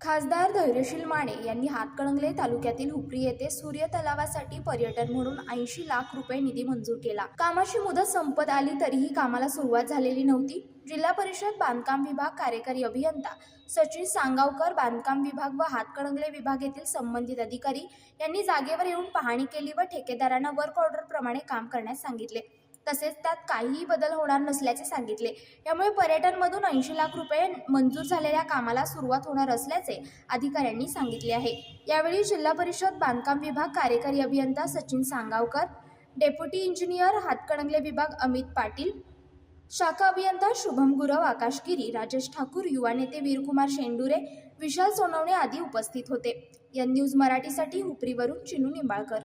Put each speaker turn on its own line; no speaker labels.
खासदार धैर्यशील माने यांनी हातकणंगले तालुक्यातील हुपरी येथे सूर्य तलावासाठी पर्यटन म्हणून ऐंशी लाख रुपये निधी मंजूर केला. कामाची मुदत संपत आली तरीही कामाला सुरुवात झालेली नव्हती. जिल्हा परिषद बांधकाम विभाग कार्यकारी अभियंता सचिन सांगावकर बांधकाम विभाग व हातकणंगले विभाग येथील संबंधित अधिकारी यांनी जागेवर येऊन पाहणी केली व ठेकेदारांना वर्क ऑर्डरप्रमाणे काम करण्यास सांगितले. तसेच त्यात काहीही बदल होणार नसल्याचे सांगितले. यामुळे पर्यटनमधून ऐंशी लाख रुपये मंजूर झालेल्या कामाला सुरुवात होणार असल्याचे अधिकाऱ्यांनी सांगितले आहे. यावेळी जिल्हा परिषद बांधकाम विभाग कार्यकारी अभियंता सचिन सांगावकर डेप्युटी इंजिनियर हातकणंगले विभाग अमित पाटील शाखा अभियंता शुभम गुरव आकाशगिरी राजेश ठाकूर युवा नेते वीरकुमार शेंडुरे विशाल सोनवणे आदी उपस्थित होते. या न्यूज मराठीसाठी हुपरीवरून चिनू निंबाळकर.